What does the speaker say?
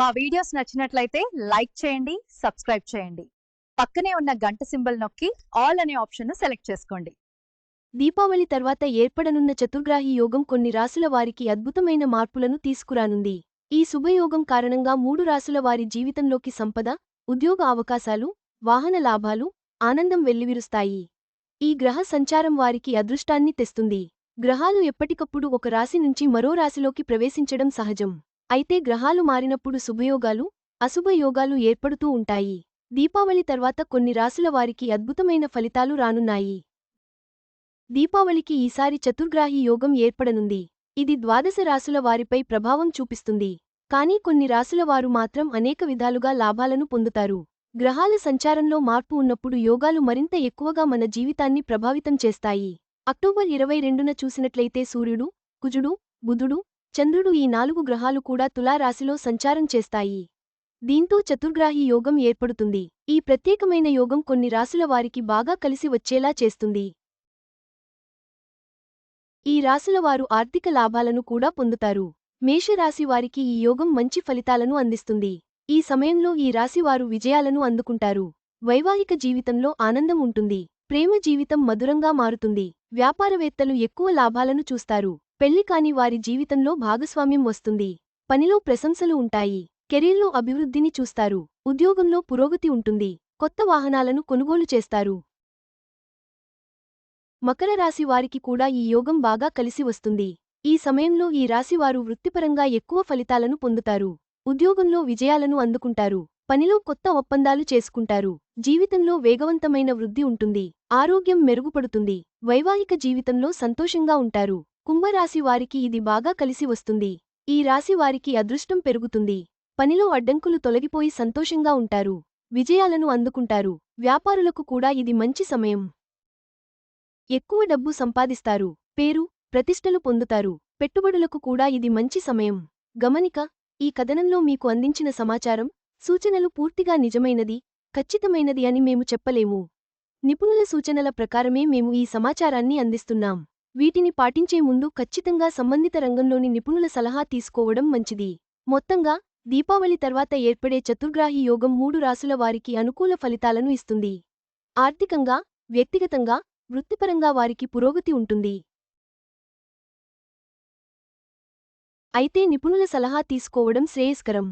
మా వీడియోస్ నచ్చినట్లయితే లైక్ చేయండి సబ్స్క్రైబ్ చేయండి. పక్కనే ఉన్న గంట సింబల్ నొక్కి ఆల్ అనే ఆప్షన్ సెలెక్ట్ చేసుకోండి. దీపావళి తర్వాత ఏర్పడనున్న చతుర్గ్రాహి యోగం కొన్ని రాసుల వారికి అద్భుతమైన మార్పులను తీసుకురానుంది. ఈ శుభయోగం కారణంగా మూడు రాసుల వారి జీవితంలోకి సంపద ఉద్యోగ అవకాశాలు వాహన లాభాలు ఆనందం వెల్లివిరుస్తాయి. ఈ గ్రహ సంచారం వారికి అదృష్టాన్ని తెస్తుంది. గ్రహాలు ఎప్పటికప్పుడు ఒక రాశి నుంచి మరో రాశిలోకి ప్రవేశించడం సహజం. అయితే గ్రహాలు మారినప్పుడు శుభయోగాలు అశుభయోగాలు ఏర్పడుతూ ఉంటాయి. దీపావళి తర్వాత కొన్ని రాసుల వారికి అద్భుతమైన ఫలితాలు రానున్నాయి. దీపావళికి ఈసారి చతుర్గ్రాహి యోగం ఏర్పడనుంది. ఇది ద్వాదశ రాసుల వారిపై ప్రభావం చూపిస్తుంది. కానీ కొన్ని రాసుల వారు మాత్రం అనేక విధాలుగా లాభాలను పొందుతారు. గ్రహాల సంచారంలో మార్పు ఉన్నప్పుడు యోగాలు మరింత ఎక్కువగా మన జీవితాన్ని ప్రభావితం చేస్తాయి. అక్టోబర్ ఇరవై రెండున చూసినట్లయితే సూర్యుడు కుజుడు బుధుడు చంద్రుడు ఈ నాలుగు గ్రహాలు కూడా తులారాశిలో సంచారం చేస్తాయి. దీంతో చతుర్గ్రాహి యోగం ఏర్పడుతుంది. ఈ ప్రత్యేకమైన యోగం కొన్ని రాశుల వారికి బాగా కలిసి వచ్చేలా చేస్తుంది. ఈ రాశుల వారు ఆర్థిక లాభాలను కూడా పొందుతారు. మేషరాశి వారికి ఈ యోగం మంచి ఫలితాలను అందిస్తుంది. ఈ సమయంలో ఈ రాశివారు విజయాలను అందుకుంటారు. వైవాహిక జీవితంలో ఆనందం ఉంటుంది. ప్రేమ జీవితం మధురంగా మారుతుంది. వ్యాపారవేత్తలు ఎక్కువ లాభాలను చూస్తారు. పెళ్ళి కాని వారి జీవితంలో భాగస్వామ్యం వస్తుంది. పనిలో ప్రశంసలు ఉంటాయి. కెరీర్లో అభివృద్ధిని చూస్తారు. ఉద్యోగంలో పురోగతి ఉంటుంది. కొత్త వాహనాలను కొనుగోలు చేస్తారు. మకర రాశి వారికి కూడా ఈ యోగం బాగా కలిసి వస్తుంది. ఈ సమయంలో ఈ రాశివారు వృత్తిపరంగా ఎక్కువ ఫలితాలను పొందుతారు. ఉద్యోగంలో విజయాలను అందుకుంటారు. పనిలో కొత్త ఒప్పందాలు చేసుకుంటారు. జీవితంలో వేగవంతమైన వృద్ధి ఉంటుంది. ఆరోగ్యం మెరుగుపడుతుంది. వైవాహిక జీవితంలో సంతోషంగా ఉంటారు. కుంభరాశి వారికి ఇది బాగా కలిసి వస్తుంది. ఈ రాశి వారికి అదృష్టం పెరుగుతుంది. పనిలో అడ్డంకులు తొలగిపోయి సంతోషంగా ఉంటారు. విజయాలను అందుకుంటారు. వ్యాపారులకు కూడా ఇది మంచి సమయం. ఎక్కువ డబ్బు సంపాదిస్తారు. పేరు ప్రతిష్టలు పొందుతారు. పెట్టుబడులకు కూడా ఇది మంచి సమయం. గమనిక ఈ కథనంలో మీకు అందించిన సమాచారం సూచనలు పూర్తిగా నిజమైనది ఖచ్చితమైనది అని మేము చెప్పలేము. నిపుణుల సూచనల ప్రకారమే మేము ఈ సమాచారాన్ని అందిస్తున్నాం. వీటిని పాటించే ముందు ఖచ్చితంగా సంబంధిత రంగంలోని నిపుణుల సలహా తీసుకోవడం మంచిది. మొత్తంగా దీపావళి తర్వాత ఏర్పడే చతుర్గ్రాహి యోగం మూడు రాసుల వారికి అనుకూల ఫలితాలను ఇస్తుంది. ఆర్థికంగా వ్యక్తిగతంగా వృత్తిపరంగా వారికి పురోగతి ఉంటుంది. అయితే నిపుణుల సలహా తీసుకోవడం శ్రేయస్కరం.